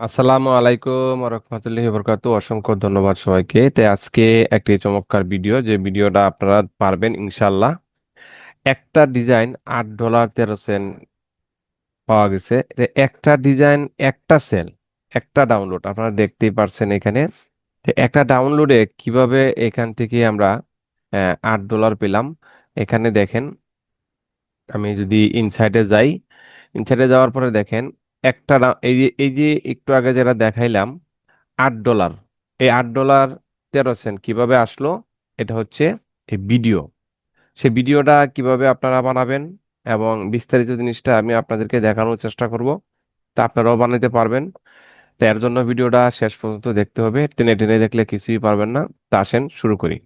আসসালামু আলাইকুম রহমতুল্লাহি বরকাতু অসংখ্য ধন্যবাদ সবাইকে। তো আজকে একটি চমৎকার ভিডিও, যে ভিডিওটা আপনারা পারবেন ইনশাল্লাহ একটা ডিজাইন আট ডলার তেরো সেন্ট পাওয়া গেছে। একটা ডিজাইন, একটা সেল, একটা ডাউনলোড, আপনারা দেখতেই পারছেন এখানে। একটা ডাউনলোডে কীভাবে এখান থেকে আমরা আট ডলার পেলাম, এখানে দেখেন, আমি যদি ইনসাইডে যাই ইনসাইডে যাওয়ার পরে দেখেন একটা এই যে এই যে একটু আগে যেটা দেখাইলাম, আট ডলার। এই আট ডলার তেরো সেন্ট কীভাবে আসলো? এটা হচ্ছে এই ভিডিও। সেই ভিডিওটা কীভাবে আপনারা বানাবেন এবং বিস্তারিত জিনিসটা আমি আপনাদেরকে দেখানোর চেষ্টা করব। তা আপনারাও বানাতে পারবেন। তো এর জন্য ভিডিওটা শেষ পর্যন্ত দেখতে হবে। টেনে টেনে দেখলে কিছুই পারবেন না। তা আসেন শুরু করি।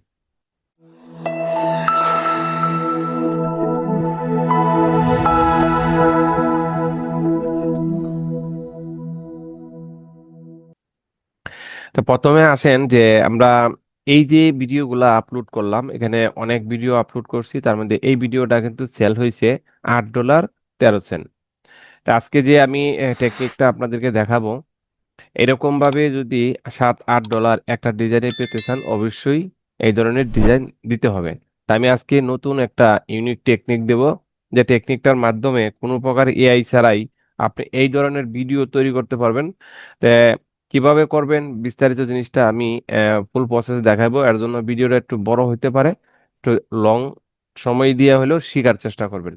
তো প্রথমে আসেন যে আমরা এই যে ভিডিওগুলো আপলোড করলাম, এখানে অনেক ভিডিও আপলোড করছি, তার মধ্যে এই ভিডিওটা কিন্তু সেল হয়েছে আট ডলার তেরো সেন্ট তো আজকে যে আমি টেকনিকটা আপনাদেরকে দেখাবো এরকমভাবে যদি সাত, আট ডলার একটা ডিজাইনে পেতে চান, অবশ্যই এই ধরনের ডিজাইন দিতে হবে। তা আমি আজকে নতুন একটা ইউনিক টেকনিক দেব, যে টেকনিকটার মাধ্যমে কোনো প্রকার এআই ছাড়াই আপনি এই ধরনের ভিডিও তৈরি করতে পারবেন। কীভাবে করবেন বিস্তারিত জিনিসটা আমি ফুল প্রসেস দেখাবো। এর জন্য ভিডিওটা একটু বড় হতে পারে। একটু লং সময় দিয়ে হলেও শেখার চেষ্টা করবেন।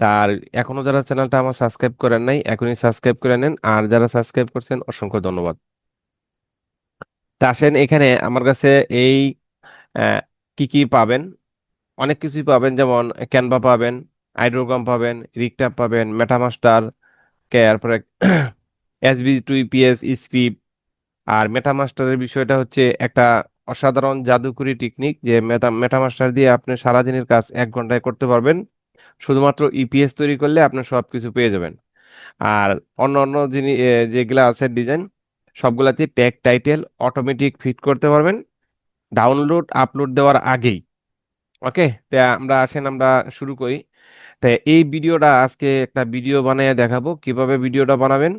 তার এখনও যারা চ্যানেলটা আমার সাবস্ক্রাইব করেন নাই, এখনই সাবস্ক্রাইব করে নেন। আর যারা সাবস্ক্রাইব করছেন, অসংখ্য ধন্যবাদ। তা আসেন এখানে আমার কাছে এই কি কি পাবেন? অনেক কিছুই পাবেন। যেমন ক্যানভা পাবেন আইড্রোগ্রাম পাবেন রিকট্যাপ পাবেন মেটামাস্টার কে, তারপরে এসবি টু ইপিএস স্ক্রিপ্ট আর মেটামাস্টারের বিষয়টা হচ্ছে একটা অসাধারণ জাদুকরি টেকনিক যে মেটা মেটামাস্টার দিয়ে আপনি সারাদিনের কাজ এক ঘন্টায় করতে পারবেন। শুধুমাত্র ইপিএস তৈরি করলে আপনি সব কিছু পেয়ে যাবেন। আর অন্য অন্য যিনি যেগুলা আছে ডিজাইন সবগুলাতে ট্যাগ টাইটেল অটোমেটিক ফিট করতে পারবেন। ডাউনলোড আপলোড দেওয়ার আগেই। ওকে? তা আমরা আসেন, আমরা শুরু করি। তা এই ভিডিওটা আজকে একটা ভিডিও বানিয়ে দেখাবো। কীভাবে ভিডিওটা বানাবেন?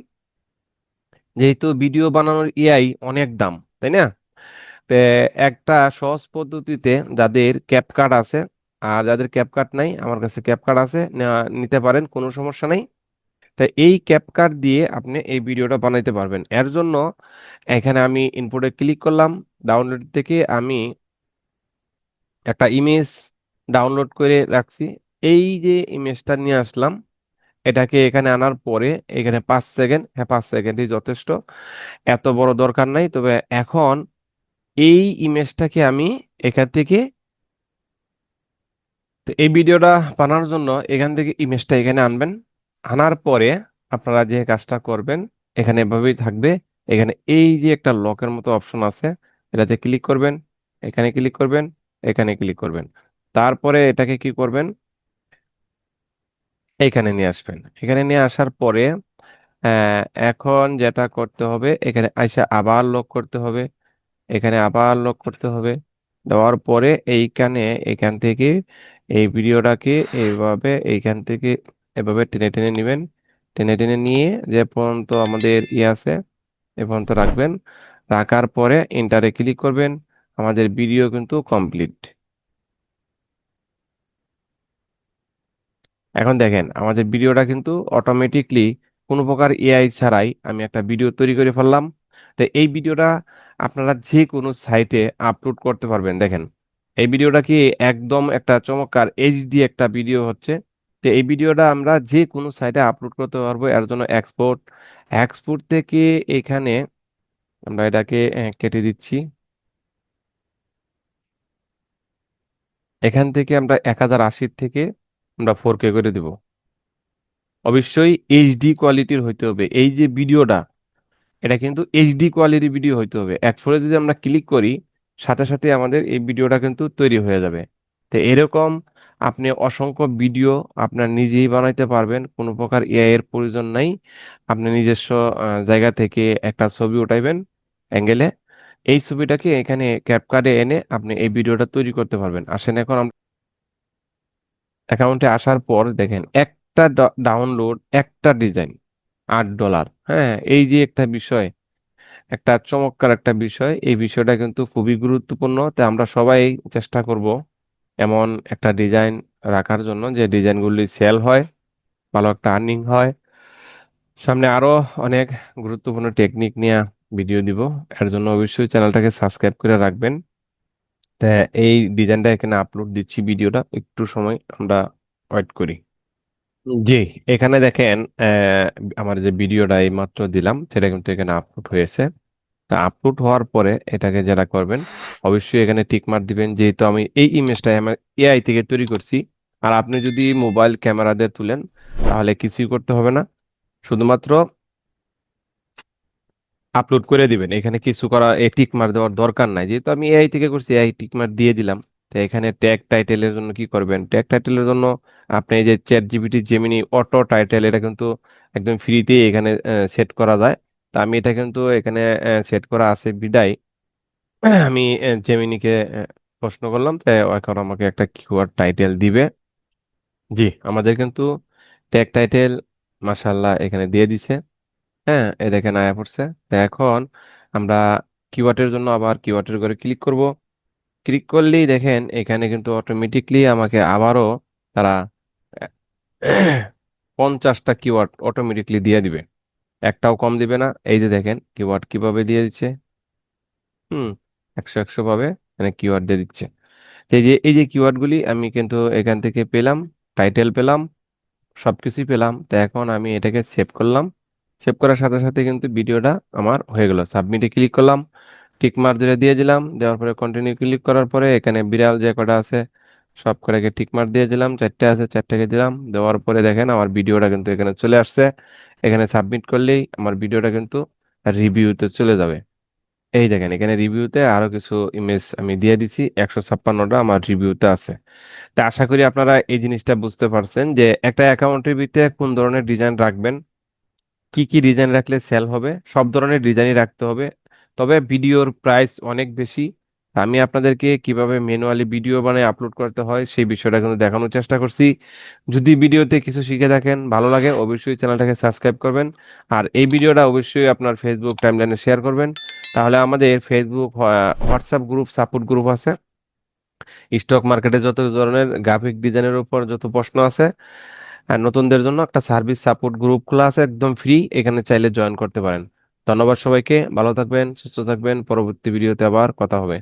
যেহেতু ভিডিও বানানোর এআই অনেক দাম, তাই না? তে একটা সহজ পদ্ধতিতে যাদের ক্যাপকাট আছে, আর যাদের ক্যাপকাট নাই, আমার কাছে ক্যাপকাট আছে নিতে পারেন, কোনো সমস্যা নাই। তা এই ক্যাপকাট দিয়ে আপনি এই ভিডিওটা বানাইতে পারবেন। এর জন্য এখানে আমি ইনপুটে ক্লিক করলাম ডাউনলোড থেকে আমি একটা ইমেজ ডাউনলোড করে রাখছি। এই যে ইমেজটা নিয়ে আসলাম এটাকে এখানে আনার পরে এখানে পাঁচ সেকেন্ড হ্যাঁ পাঁচ সেকেন্ডই যথেষ্ট। এত বড় দরকার নাই, তবে এখন এই ইমেজটাকে আমি এখান থেকে এই ভিডিওটা বানানোর জন্য এখান থেকে ইমেজটা এখানে আনবেন। আনার পরে আপনারা যে কাজটা করবেন, এখানে এভাবেই থাকবে। এখানে এই যে একটা লকের মতো অপশন আছে, এটাতে ক্লিক করবেন, এখানে ক্লিক করবেন, এখানে ক্লিক করবেন। তারপরে এটাকে কি করবেন? এখানে নিয়ে আসবেন। এখানে নিয়ে আসার পরে এখন যেটা করতে হবে, এখানে আইসা আবার লক করতে হবে। এখানে আবার লক করতে হবে। দেওয়ার পরে এইখানে, এখান থেকে এই ভিডিওটাকে এইভাবে এইখান থেকে এভাবে টেনে টেনে নেবেন। টেনে টেনে নিয়ে যে পর্যন্ত আমাদের ই আছে, এ পর্যন্ত রাখবেন। রাখার পরে ইন্টারে ক্লিক করবেন। আমাদের ভিডিও কিন্তু কমপ্লিট এখন দেখেন, আমাদের ভিডিওটা কিন্তু অটোমেটিকলি কোনো প্রকার এআই ছাড়াই আমি একটা ভিডিও তৈরি করে ফেললাম। তো এই ভিডিওটা আপনারা যে কোনো সাইটে আপলোড করতে পারবেন। দেখেন, এই ভিডিওটা কি একদম একটা চমৎকার এইচডি একটা ভিডিও হচ্ছে। তো এই ভিডিওটা আমরা যে কোনো সাইটে আপলোড করতে পারব। এর জন্য এক্সপোর্ট এক্সপোর্ট থেকে এখানে আমরা এটাকে কেটে দিচ্ছি। এখান থেকে আমরা এক হাজার আশির থেকে আমরা ফোর কে করে দিব। অবশ্যই এইচডি কোয়ালিটির হইতে হবে। এই যে ভিডিওটা এটা কিন্তু এইচডি কোয়ালিটির ভিডিও হইতে হবে। এক্সপোর্টে যদি আমরা ক্লিক করি, সাথে সাথে আমাদের এই ভিডিওটা কিন্তু তৈরি হয়ে যাবে। তো এরকম আপনি অসংখ্য ভিডিও আপনার নিজেই বানাইতে পারবেন। কোনো প্রকার এআই এর প্রয়োজন নাই। আপনি নিজস্ব জায়গা থেকে একটা ছবি উঠাইবেন, অ্যাঙ্গেলে। এই ছবিটাকে এখানে ক্যাপকাটে এনে আপনি এই ভিডিওটা তৈরি করতে পারবেন। আসেন এখন অ্যাকাউন্টে আসার পর দেখেন একটা ডাউনলোড একটা ডিজাইন আট ডলার হ্যাঁ এই যে একটা বিষয়, একটা চমৎকার একটা বিষয়, এই বিষয়টা কিন্তু খুবই গুরুত্বপূর্ণ। তাই আমরা সবাই চেষ্টা করব এমন একটা ডিজাইন রাখার জন্য, যে ডিজাইনগুলি সেল হয়, ভালো একটা আর্নিং হয়। সামনে আরও অনেক গুরুত্বপূর্ণ টেকনিক নিয়ে ভিডিও দিব। এর জন্য অবশ্যই চ্যানেলটাকে সাবস্ক্রাইব করে রাখবেন। তা এই ডিজাইনটা এখানে আপলোড দিচ্ছি ভিডিওটা, একটু সময় আমরা ওয়েট করি। জি, এখানে দেখেন আমার যে ভিডিওটা এই মাত্র দিলাম, সেটা কিন্তু এখানে আপলোড হয়েছে। তা আপলোড হওয়ার পরে এটাকে যারা করবেন, অবশ্যই এখানে টিক মার দিবেন, যেহেতু আমি এই ইমেজটা আমার এআই থেকে তৈরি করছি। আর আপনি যদি মোবাইল ক্যামেরা দিয়ে তুলেন, তাহলে কিছুই করতে হবে না। শুধুমাত্র আপলোড করে দিবেন। এখানে কিছু করা এই টিক মার দেওয়ার দরকার নাই। যেহেতু আমি এআই থেকে করছি এআই টিক মার দিয়ে দিলাম। তো এখানে ট্যাগ টাইটেলের জন্য কি করবেন? ট্যাগ টাইটেলের জন্য আপনি এই যে chat GPT Gemini auto title এটা কিন্তু একদম ফ্রিতে এখানে সেট করা যায়। তা আমি এটা কিন্তু এখানে সেট করা আছে বিদায়। আমি জেমিনিকে প্রশ্ন করলাম, তো এখন আমাকে একটা কিওয়ার্ড টাইটেল দিবে। জি, আমাদের কিন্তু ট্যাগ টাইটেল মাশাল্লাহ এখানে দিয়ে দিছে। হ্যাঁ এ দেখেন আয়া পড়ছে। তো এখন আমরা কিওয়ার্ডের জন্য আবার কিওয়ার্ডের করে ক্লিক করব। ক্লিক করলেই দেখেন এখানে কিন্তু অটোমেটিকলি আমাকে আবারও তারা পঞ্চাশটা কিওয়ার্ড অটোমেটিকলি দিয়ে দিবে। একটাও কম দিবে না। এই যে দেখেন কিওয়ার্ড কীভাবে দিয়ে দিচ্ছে? হুম, একশো একশো ভাবে মানে কিওয়ার্ড দিয়ে দিচ্ছে। এই যে এই যে কিওয়ার্ডগুলি আমি কিন্তু এখান থেকে পেলাম টাইটেল পেলাম, সবকিছুই পেলাম। তো এখন আমি এটাকে সেভ করলাম। সেভ করার সাথে সাথে কিন্তু ভিডিওটা আমার হয়ে গেল। সাবমিটে ক্লিক করলাম টিক মার্ক ধরে দিয়ে দিলাম, দেওয়ার পরে কন্টিনিউ ক্লিক করার পরে এখানে বিড়াল যে কটা আছে, সব কটাকে টিক মার্ক দিয়ে দিলাম, চারটে আছে, চারটাকে দিলাম, দেওয়ার পরে দেখেন আমার ভিডিওটা কিন্তু এখানে চলে আসছে। এখানে সাবমিট করলেই আমার ভিডিওটা কিন্তু রিভিউতে চলে যাবে। এই দেখেন, এখানে রিভিউতে আরও কিছু ইমেজ আমি দিয়ে দিচ্ছি একশো ছাপ্পান্নটা আমার রিভিউতে আছে। তা আশা করি আপনারা এই জিনিসটা বুঝতে পারছেন যে একটা অ্যাকাউন্টের ভিতরে কোন ধরনের ডিজাইন রাখবেন কি কি ডিজাইন রাখলে সেল হবে? সব ধরনের ডিজাইনই রাখতে হবে। তবে ভিডিওর প্রাইস অনেক বেশি। আমি আপনাদেরকে কীভাবে ম্যানুয়ালি ভিডিও বানিয়ে আপলোড করতে হয় সেই বিষয়টা কিন্তু দেখানোর চেষ্টা করছি। যদি ভিডিওতে কিছু শিখে থাকেন, ভালো লাগে, অবশ্যই চ্যানেলটাকে সাবস্ক্রাইব করবেন। আর এই ভিডিওটা অবশ্যই আপনার ফেসবুক টাইমলাইনে শেয়ার করবেন। তাহলে আমাদের Facebook WhatsApp group support group আছে। স্টক মার্কেটে যত ধরনের গ্রাফিক ডিজাইনের উপর যত প্রশ্ন আছে আর নতুনদের জন্য একটা সার্ভিস সাপোর্ট গ্রুপ খোলা আছে একদম ফ্রি, এখানে চাইলে জয়েন করতে পারেন। ধন্যবাদ সবাইকে, ভালো থাকবেন, সুস্থ থাকবেন, পরবর্তী ভিডিওতে আবার কথা হবে।